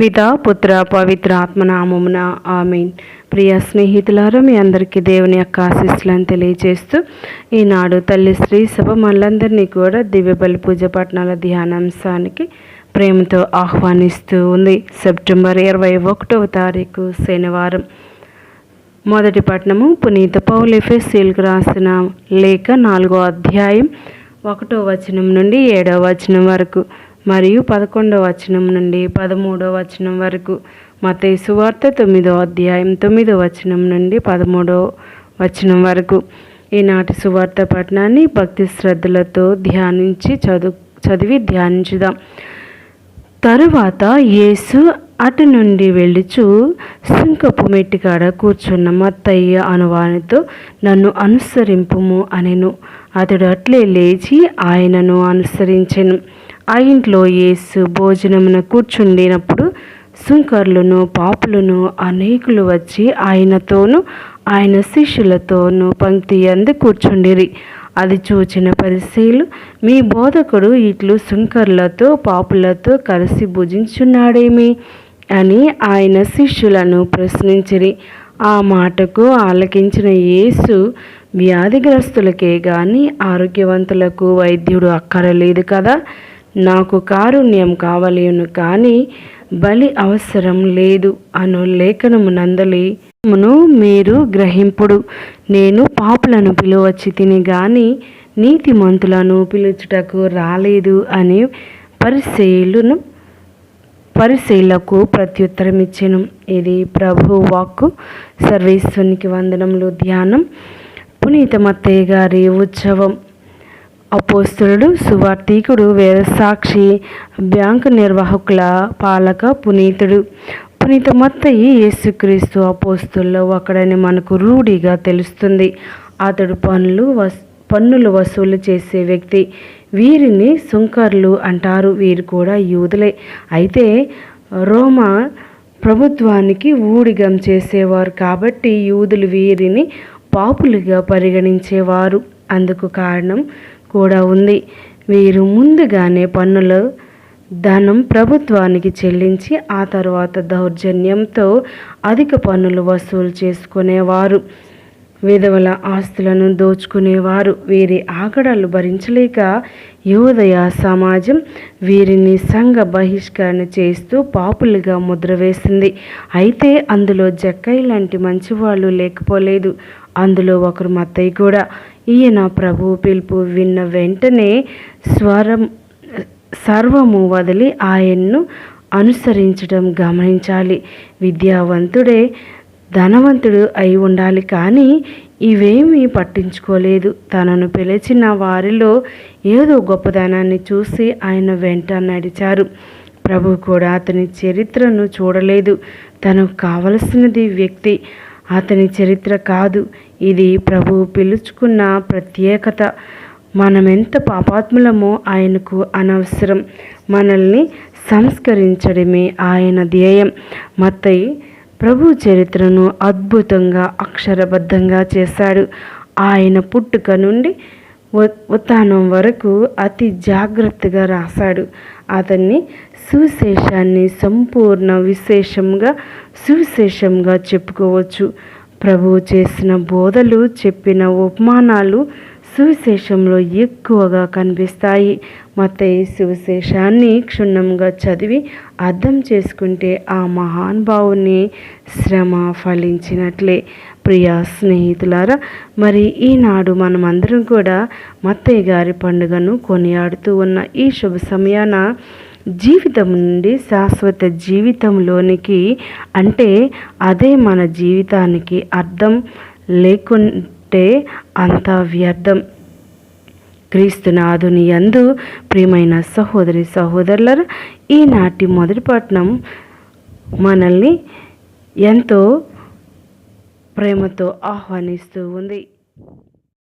పిత పుత్ర పవిత్ర ఆత్మనామమున ఆమెన్. ప్రియ స్నేహితులారా మీ అందరికీ దేవుని యొక్క ఆశీస్సులను తెలియజేస్తూ ఈనాడు తల్లి శ్రీ సభ మనందరినీ కూడా దివ్య బలి పూజ పట్టణాల ధ్యానాంశానికి ప్రేమతో ఆహ్వానిస్తూ ఉంది. సెప్టెంబర్ ఇరవై ఒకటవ తారీఖు శనివారం. మొదటి పట్టణము పునీత పౌల్ రాసిన లేఖ నాలుగో అధ్యాయం ఒకటో వచనం నుండి ఏడవ వచనం వరకు. మరియు పదకొండవ వచనం నుండి పదమూడవ వచనం వరకు. మత సువార్త తొమ్మిదో అధ్యాయం తొమ్మిదో వచనం నుండి పదమూడవ వచనం వరకు. ఈనాటి సువార్త పఠనాన్ని భక్తి శ్రద్ధలతో ధ్యానించి చదువు చదివి ధ్యానించుదాం. తరువాత యేసు అటు నుండి వెళ్ళిచు సుంకపు మెట్టికాడ కూర్చున్న మత్తయ్య అనువానితో నన్ను అనుసరింపుము అనెను. అతడు అట్లే లేచి ఆయనను అనుసరించెను. ఆ ఇంట్లో యేసు భోజనమున కూర్చుండినప్పుడు సుంకర్లను పాపులను అనేకులు వచ్చి ఆయనతోనూ ఆయన శిష్యులతోనూ పంక్తి అందు కూర్చుండిరి. అది చూచిన పరిశీలు మీ బోధకుడు ఇట్లు సుంకర్లతో పాపులతో కలిసి భుజించున్నాడేమి? అని ఆయన శిష్యులను ప్రశ్నించిరి. ఆ మాటకు ఆలకించిన యేసు వ్యాధిగ్రస్తులకే గాని ఆరోగ్యవంతులకు వైద్యుడు అక్కరలేదు కదా? నాకు కారుణ్యం కావలేను కానీ బలి అవసరం లేదు అను లేఖనము నందలి. మును మీరు గ్రహింపుడు. నేను పాపులను పిలువచ్చి తిని గాని నీతిమంతులను పిలుచుటకు రాలేదు అని పరిశీలును పరిశీలకు ప్రత్యుత్తరం ఇచ్చాను ఇది ప్రభు వాక్కు సర్వేశ్వరునికి వందనములు. ధ్యానం. పునీత మత్తయ్య గారి ఉత్సవం. అపోస్తుడు సువార్థికుడు వేదసాక్షి బ్యాంకు నిర్వాహకుల పాలక పునీతుడు. పునీత మత్తయి యేసుక్రీస్తు అపోస్తుల్లో ఒకడని మనకు రూఢిగా తెలుస్తుంది. అతడు పనులు వస్ పన్నులు వసూలు చేసే వ్యక్తి. వీరిని సుంకర్లు అంటారు వీరు కూడా యూదులే. అయితే రోమా ప్రభుత్వానికి ఊడిగం చేసేవారు కాబట్టి యూదులు వీరిని పాపులుగా పరిగణించేవారు. అందుకు కారణం కూడా ఉంది. వీరు ముందుగానే పన్నులు ధనం ప్రభుత్వానికి చెల్లించి ఆ తర్వాత దౌర్జన్యంతో అధిక పన్నులు వసూలు చేసుకునేవారు. విధవల ఆస్తులను దోచుకునేవారు. వీరి ఆగడాలు భరించలేక యోదయ సమాజం వీరిని సంఘ బహిష్కరణ చేస్తూ పాపులుగా ముద్ర వేసింది. అయితే అందులో జక్కై లాంటి మంచివాళ్ళు లేకపోలేదు. అందులో ఒకరు మత్తయ్య కూడా. ఈయన ప్రభు పిలుపు విన్న వెంటనే స్వరం సర్వము వదిలి ఆయన్ను అనుసరించడం గమనించాలి. విద్యావంతుడే ధనవంతుడు అయి ఉండాలి కానీ ఇవేమీ పట్టించుకోలేదు. తనను పిలిచిన వారిలో ఏదో గొప్పదనాన్ని చూసి ఆయన వెంట నడిచారు. ప్రభు కూడా అతని చరిత్రను చూడలేదు. తనకు కావలసినది వ్యక్తి అతని చరిత్ర కాదు. ఇది ప్రభు పిలుచుకున్న ప్రత్యేకత. మనమెంత పాపాత్ములమో ఆయనకు అనవసరం. మనల్ని సంస్కరించడమే ఆయన ధ్యేయం. మత్తయి ప్రభు చరిత్రను అద్భుతంగా అక్షరబద్ధంగా చేశాడు. ఆయన పుట్టుక నుండి ఉత్థానం వరకు అతి జాగ్రత్తగా రాశాడు. అతన్ని సువిశేషాన్ని సంపూర్ణ విశేషంగా సువిశేషంగా చెప్పుకోవచ్చు. ప్రభువు చేసిన బోధలు చెప్పిన ఉపమానాలు సువిశేషంలో ఎక్కువగా కనిపిస్తాయి. మతయ్య సువిశేషాన్ని క్షుణ్ణంగా చదివి అర్థం చేసుకుంటే ఆ మహానుభావుని శ్రమ ఫలించినట్లే. ప్రియా స్నేహితులారా మరి ఈనాడు మనమందరం కూడా మత్తయ్య గారి పండుగను కొనియాడుతూ ఉన్న ఈ శుభ సమయాన జీవితం నుండి శాశ్వత జీవితంలోనికి అంటే అదే మన జీవితానికి అర్థం ఉంటే అంత వ్యర్థం. క్రీస్తునాథుని యందు ప్రియమైన సహోదరి సహోదరుల ఈనాటి మొదటి పట్నం మనల్ని ఎంతో ప్రేమతో ఆహ్వానిస్తూ ఉంది.